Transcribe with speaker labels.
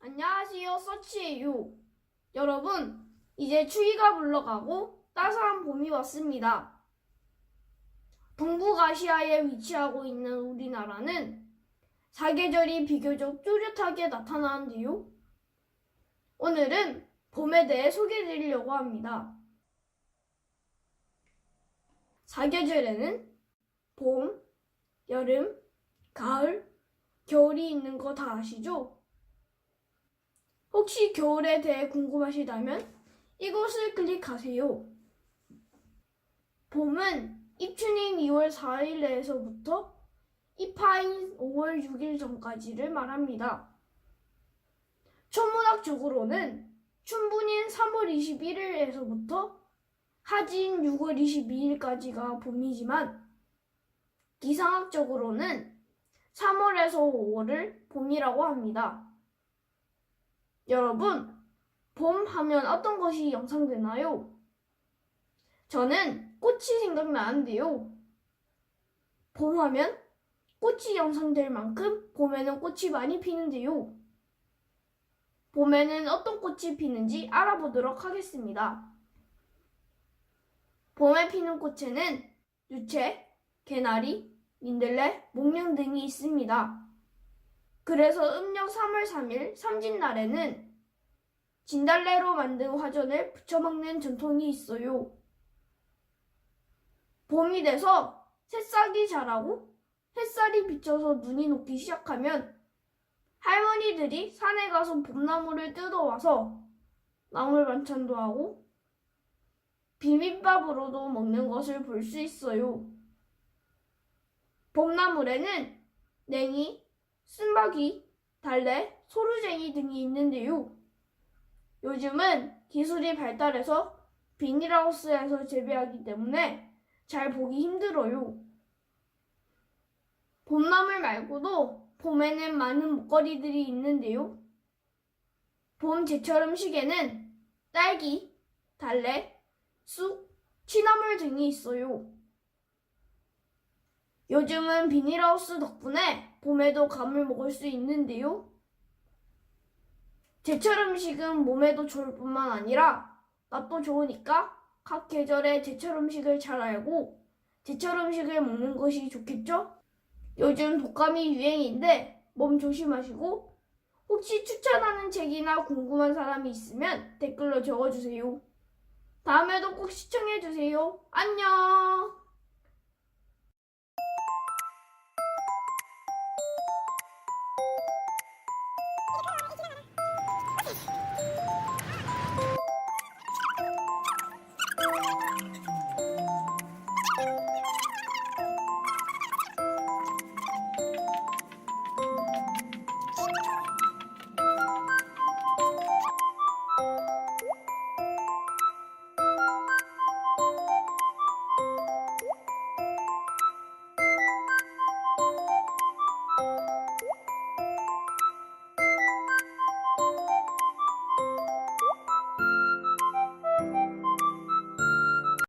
Speaker 1: 안녕하세요, 서치예요. 여러분, 이제 추위가 물러가고 따스한 봄이 왔습니다. 동북아시아에 위치하고 있는 우리나라는 사계절이 비교적 뚜렷하게 나타나는데요. 오늘은 봄에 대해 소개해드리려고 합니다. 사계절에는 봄, 여름, 가을, 겨울이 있는 거 다 아시죠? 혹시 겨울에 대해 궁금하시다면 이곳을 클릭하세요. 봄은 입춘인 2월 4일 내에서부터 입하인 5월 6일 전까지를 말합니다. 천문학적으로는 춘분인 3월 21일에서부터 하진 6월 22일까지가 봄이지만 기상학적으로는 3월에서 5월을 봄이라고 합니다. 여러분, 봄 하면 어떤 것이 연상되나요? 저는 꽃이 생각나는데요. 봄 하면 꽃이 연상될 만큼 봄에는 꽃이 많이 피는데요. 봄에는 어떤 꽃이 피는지 알아보도록 하겠습니다. 봄에 피는 꽃에는 유채, 개나리, 민들레, 목련 등이 있습니다. 그래서 음력 3월 3일 삼진날에는 진달래로 만든 화전을 부쳐 먹는 전통이 있어요. 봄이 돼서 새싹이 자라고 햇살이 비쳐서 눈이 녹기 시작하면 할머니들이 산에 가서 봄나무를 뜯어와서 나물 반찬도 하고 비빔밥으로도 먹는 것을 볼 수 있어요. 봄나물에는 냉이, 쓴바귀, 달래, 소루쟁이 등이 있는데요. 요즘은 기술이 발달해서 비닐하우스에서 재배하기 때문에 잘 보기 힘들어요. 봄나물 말고도 봄에는 많은 먹거리들이 있는데요. 봄 제철 음식에는 딸기, 달래, 쑥, 취나물 등이 있어요. 요즘은 비닐하우스 덕분에 봄에도 감을 먹을 수 있는데요. 제철 음식은 몸에도 좋을 뿐만 아니라 맛도 좋으니까 각 계절의 제철 음식을 잘 알고 제철 음식을 먹는 것이 좋겠죠? 요즘 독감이 유행인데 몸 조심하시고 혹시 추천하는 책이나 궁금한 사람이 있으면 댓글로 적어주세요. 다음에도 꼭 시청해주세요. 안녕! Thank you.